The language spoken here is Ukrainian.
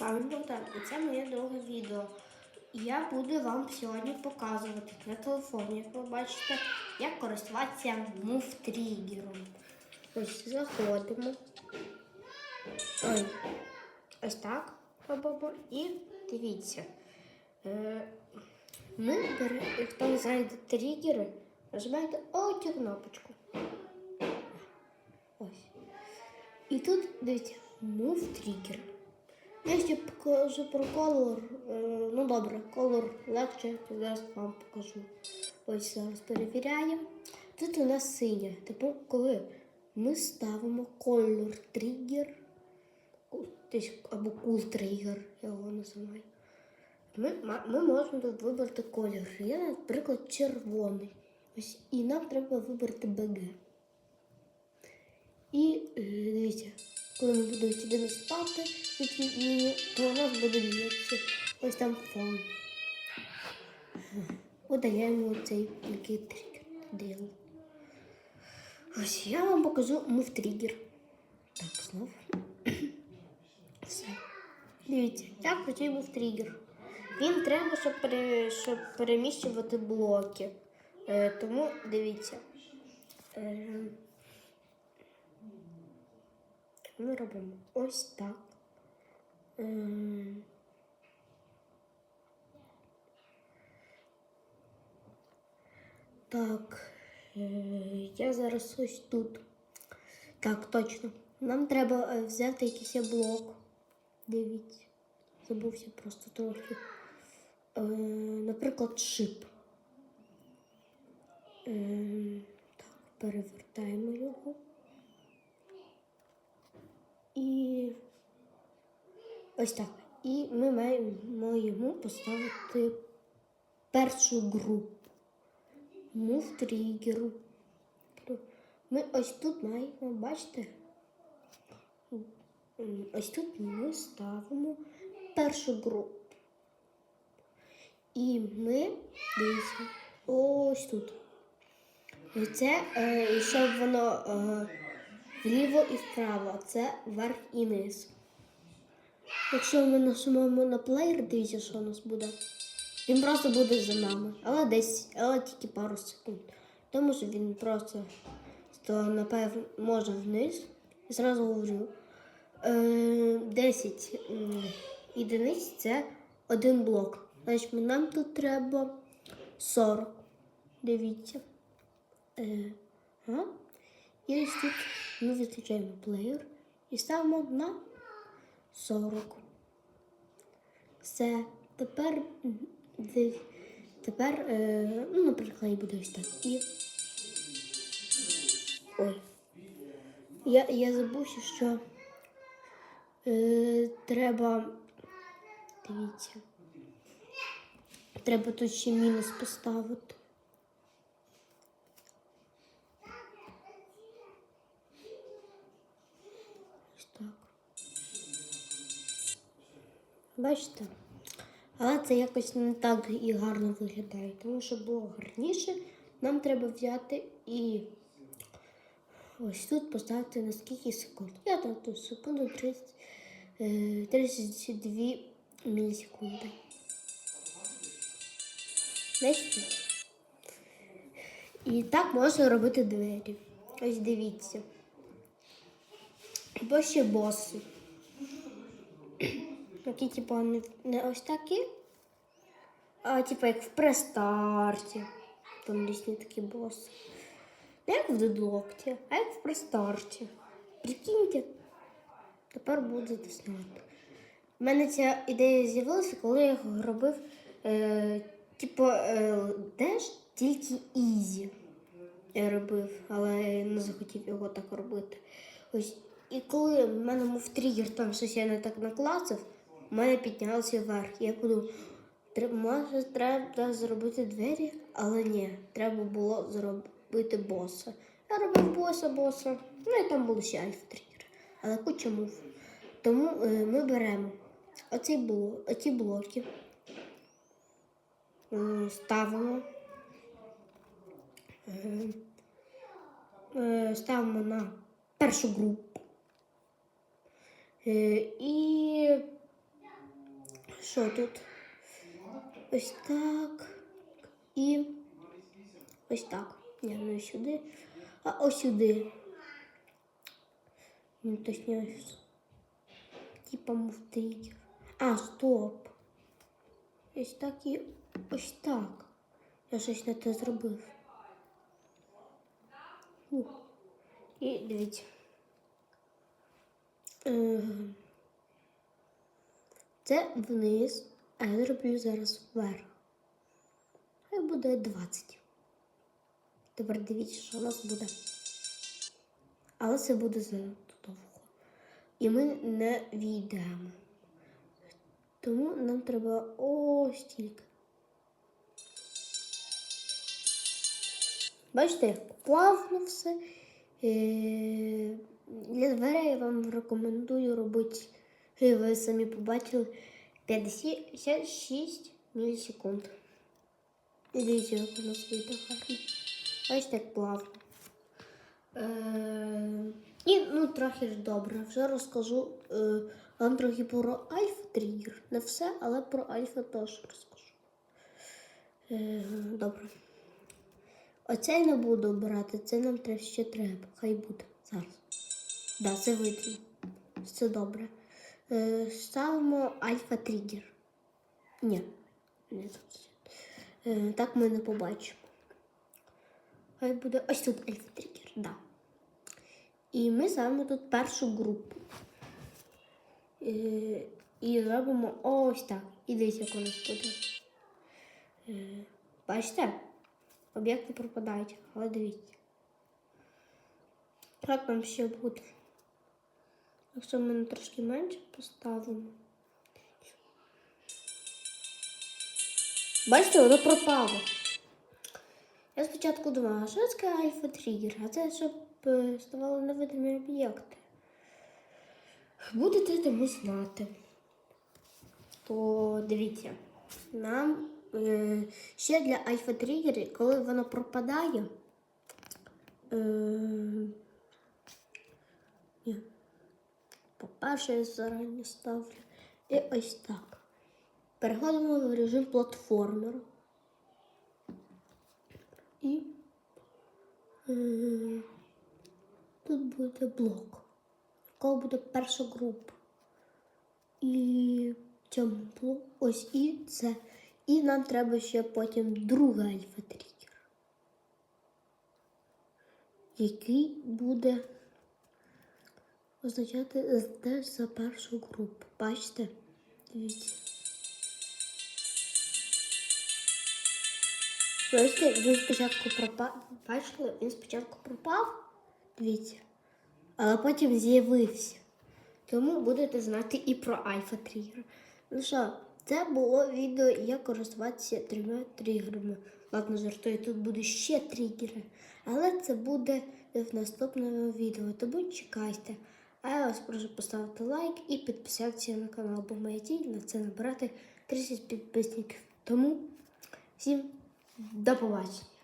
вами Богдан, і це моє друге відео. Я буду вам сьогодні показувати на телефоні, як ви бачите, як користуватися мув-тригером. Ось заходимо. Ой. Ось так. І дивіться. Ми хто не знає де тригери, нажимаєте оцю кнопочку. Ось. І тут дивіться, trigger. Я ще покажу про колор. Е, Ну добре, колор легше, зараз вам покажу. Ось зараз перевіряємо. Тут у нас синя. Типу, коли ми ставимо колор тригер, або кул тригер, я його називаю. Ми, ми можемо тут вибрати колір. Я, наприклад, червоний. Ось, і нам треба вибрати БГ. І е, дивіться, коли ми будемо сюди лінію, то у нас буде діятися ось там фон. Удаляємо цей який тригер. Дел. Ось я вам покажу мув тригер. Так, знов. Все. Дивіться, як працює мув тригер. Він треба, щоб, пере, щоб переміщувати блоки. Е, тому дивіться. Е, ми робимо ось так. Ем. Так, е, я зараз ось тут. Так, точно. Нам треба е, взяти якийсь блок. Дивіться. Забувся просто трохи. Е, Наприклад, шип. Ем, Так, перевертаємо його. І ось так. І ми маємо йому поставити першу групу. Мув тригеру. Ми ось тут маємо, бачите? Ось тут ми ставимо першу групу. І ми дивіться ось тут. І Це е, щоб воно е, вліво і вправо, це вверх і низ. Якщо ми нажмемо на плеєр, дивіться, що у нас буде. Він просто буде за нами, але десь, але тільки пару секунд. Тому що він просто то, напевно, може вниз. І зразу говорю. Е, 10 м, одиниць це один блок. Значить, нам тут треба 40. Дивіться. Е, ага. І ось тут ми виключаємо плеєр і ставимо на 40. Все. Тепер, тепер е, ну, наприклад, буде ось так. І... Ой. Я, я забувся, що е, треба. Дивіться. Треба тут ще мінус поставити. Бачите? Але це якось не так і гарно виглядає. Тому що було гарніше, нам треба взяти і ось тут поставити на скільки секунд. Я так тут секунду 30, е, 32 мілісекунди. Бачите? І так можна робити двері. Ось дивіться. Або ще боси. Які, типу, не, не ось такі, а типу як в престарті. Там лісні такі боси. Не як в дедлокті, а як в престарті. Прикиньте, тепер будете знати. У мене ця ідея з'явилася, коли я робив е, типу е, теж тільки ізі. Я робив, але не захотів його так робити. Ось. І коли в мене був тригер, там щось я не так наклацав, у мене піднявся вверх. Я подумав, може треба зробити двері, але ні, треба було зробити боса. Я робив боса, боса, ну і там було ще альфа тригер, але куча мув. Тому е, ми беремо оці, бло, оці блоки, е, ставимо. Е, е, ставимо на першу групу. І що тут? Ось так. І ось так. Ні, не сюди, а ось сюди. Ну, точніше. Типа муфтирів. А, стоп. Ось так і ось так. Я щось не те зробив. Ух. І дивіться. Е, Це вниз, а я зроблю зараз вверх. Хай буде 20. Тепер дивіться, що у нас буде. Але це буде занадто довго. І ми не війдемо. Тому нам треба ось тільки. Бачите, як плавно все. Е, Для дверей я вам рекомендую робити, е, ви самі побачили, 56 мілісекунд. І Дивіться, як воно світа гарно. Бачите, як плавно. Е, і ну трохи ж добре. Вже розкажу е, вам трохи про альфа тригер. Не все, але про альфа теж розкажу. Е, добре. Оцей не буду обирати, це нам ще треба. Хай буде зараз. Да, це видно. Все добре. Ставимо альфа тригер. Ні, не тут. Е, так ми не побачимо. Хай буде ось тут альфа тригер, да. І ми ставимо тут першу групу. І робимо ось так. І дивіться, як у нас буде. Бачите? Об'єкти пропадають, але дивіться. Як нам ще буде? Якщо ми трошки менше поставимо. Бачите, воно пропало. Я спочатку думала, що це альфа тригер, а це щоб е, ставали невидимі об'єкти. Будете тому знати. То дивіться, нам е, ще для альфа тригерів, коли воно пропадає. Е, ні. По-перше, я зарані ставлю. І ось так. Переходимо в режим платформера. І е, тут буде блок, якого буде перша група. І цьому блоку ось і це. І нам треба ще потім друга альфа тригер, який буде означати теж за першу групу. Бачите? Дивіться. Бачите, він спочатку пропав. Бачили, він спочатку пропав, дивіться, але потім з'явився. Тому будете знати і про альфа тригер. Ну що, це було відео, як користуватися трьома тригерами. Ладно, жартую, тут буде ще тригери, але це буде в наступному відео, тому чекайте. А я вас прошу поставити лайк і підписатися на канал, бо моя ціль на це набрати 30 підписників. Тому всім до побачення.